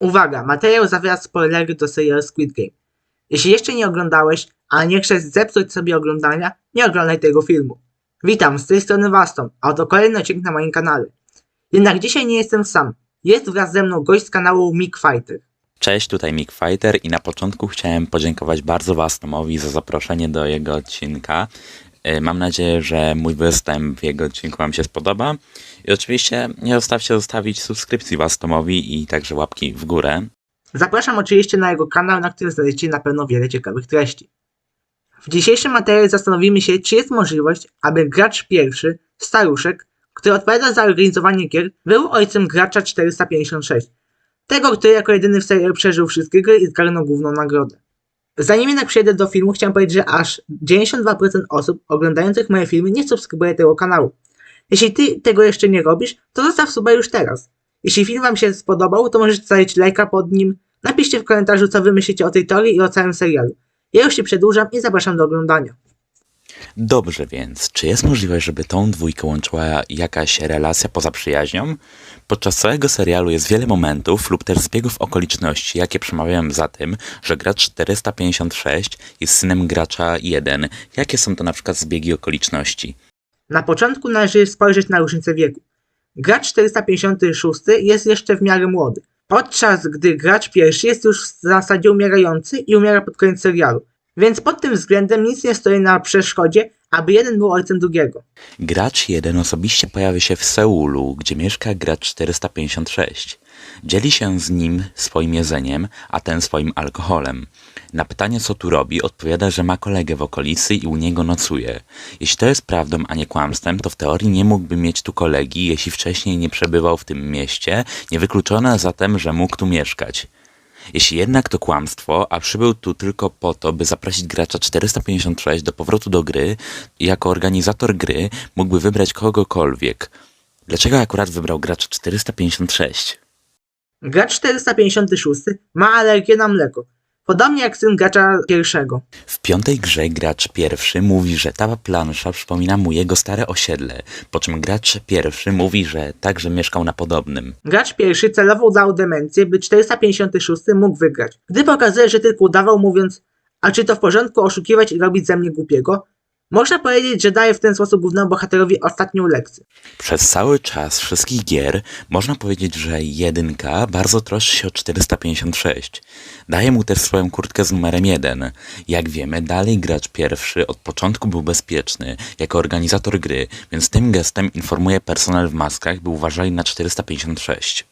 Uwaga, materiał zawiera spoilery do serialu Squid Game. Jeśli jeszcze nie oglądałeś, a nie chcesz zepsuć sobie oglądania, nie oglądaj tego filmu. Witam, z tej strony Waston, a oto kolejny odcinek na moim kanale. Jednak dzisiaj nie jestem sam. Jest wraz ze mną gość z kanału Mick Fighter. Cześć, tutaj Mick Fighter i na początku chciałem podziękować bardzo Wastomowi za zaproszenie do jego odcinka. Y, Mam nadzieję, że mój występ w jego odcinku Wam się spodoba. I oczywiście nie zostawcie zostawić subskrypcji Wastomowi i także łapki w górę. Zapraszam oczywiście na jego kanał, na którym znajdziecie na pewno wiele ciekawych treści. W dzisiejszym materiale zastanowimy się, czy jest możliwość, aby gracz pierwszy, staruszek, który odpowiada za organizowanie gier, był ojcem gracza 456. Tego, który jako jedyny w serialu przeżył wszystkie gry i zgarnął główną nagrodę. Zanim jednak przejdę do filmu, chciałem powiedzieć, że aż 92% osób oglądających moje filmy nie subskrybuje tego kanału. Jeśli ty tego jeszcze nie robisz, to zostaw suba już teraz. Jeśli film wam się spodobał, to możecie zostawić lajka pod nim. Napiszcie w komentarzu, co wy myślicie o tej teorii i o całym serialu. Ja już się przedłużam i zapraszam do oglądania. Dobrze więc, czy jest możliwość, żeby tą dwójkę łączyła jakaś relacja poza przyjaźnią? Podczas całego serialu jest wiele momentów lub też zbiegów okoliczności, jakie przemawiają za tym, że gracz 456 jest synem gracza 1. Jakie są to na przykład zbiegi okoliczności? Na początku należy spojrzeć na różnicę wieku. Gracz 456 jest jeszcze w miarę młody, podczas gdy gracz pierwszy jest już w zasadzie umierający i umiera pod koniec serialu. Więc pod tym względem nic nie stoi na przeszkodzie, aby jeden był ojcem drugiego. Gracz 1 osobiście pojawia się w Seulu, gdzie mieszka gracz 456. Dzieli się z nim swoim jedzeniem, a ten swoim alkoholem. Na pytanie, co tu robi, odpowiada, że ma kolegę w okolicy i u niego nocuje. Jeśli to jest prawdą, a nie kłamstwem, to w teorii nie mógłby mieć tu kolegi, jeśli wcześniej nie przebywał w tym mieście, niewykluczone zatem, że mógł tu mieszkać. Jeśli jednak to kłamstwo, a przybył tu tylko po to, by zaprosić gracza 456 do powrotu do gry, jako organizator gry mógłby wybrać kogokolwiek. Dlaczego akurat wybrał gracza 456? Gracz 456 ma alergię na mleko, podobnie jak syn gracza pierwszego. W piątej grze gracz pierwszy mówi, że ta plansza przypomina mu jego stare osiedle, po czym gracz pierwszy mówi, że także mieszkał na podobnym. Gracz pierwszy celowo udał demencję, by 456 mógł wygrać. Gdy pokazuje, że tylko udawał mówiąc, a czy to w porządku oszukiwać i robić ze mnie głupiego, można powiedzieć, że daje w ten sposób głównemu bohaterowi ostatnią lekcję. Przez cały czas wszystkich gier można powiedzieć, że jedynka bardzo troszczy się o 456. Daje mu też swoją kurtkę z numerem 1. Jak wiemy, dalej gracz pierwszy od początku był bezpieczny jako organizator gry, więc tym gestem informuje personel w maskach, by uważali na 456.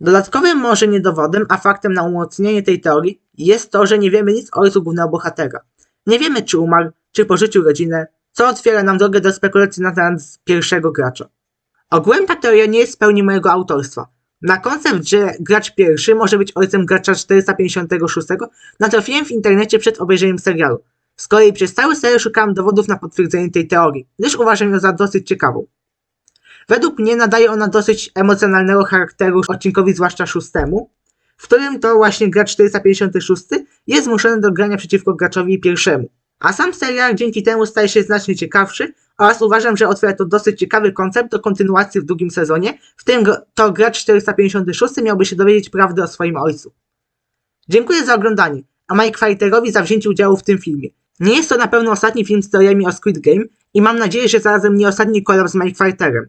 Dodatkowym może nie dowodem, a faktem na umocnienie tej teorii jest to, że nie wiemy nic o ojcu głównego bohatera. Nie wiemy, czy umarł, czy porzucił rodzinę, co otwiera nam drogę do spekulacji na temat pierwszego gracza. Ogółem ta teoria nie jest w pełni mojego autorstwa. Na koncept, że gracz pierwszy może być ojcem gracza 456 natrafiłem w internecie przed obejrzeniem serialu. Z kolei przez cały serial szukałem dowodów na potwierdzenie tej teorii, gdyż uważam ją za dosyć ciekawą. Według mnie nadaje ona dosyć emocjonalnego charakteru odcinkowi, zwłaszcza szóstemu, w którym to właśnie gracz 456 jest zmuszony do grania przeciwko graczowi pierwszemu. A sam serial dzięki temu staje się znacznie ciekawszy oraz uważam, że otwiera to dosyć ciekawy koncept do kontynuacji w drugim sezonie, w gr- to gracz 456 miałby się dowiedzieć prawdy o swoim ojcu. Dziękuję za oglądanie, a Mike Fighterowi za wzięcie udziału w tym filmie. Nie jest to na pewno ostatni film z teoriami o Squid Game i mam nadzieję, że zarazem nie ostatni kolab z Mike Fighterem.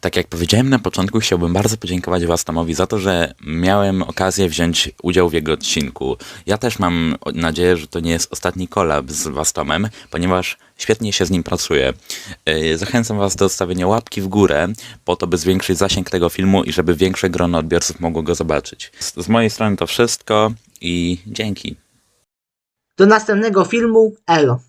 Tak jak powiedziałem na początku, chciałbym bardzo podziękować Wastomowi za to, że miałem okazję wziąć udział w jego odcinku. Ja też mam nadzieję, że to nie jest ostatni kolab z Wastomem, ponieważ świetnie się z nim pracuje. Yy, Zachęcam Was do stawienia łapki w górę, po to, by zwiększyć zasięg tego filmu i żeby większe grono odbiorców mogło go zobaczyć. Z mojej strony to wszystko i dzięki. Do następnego filmu, elo.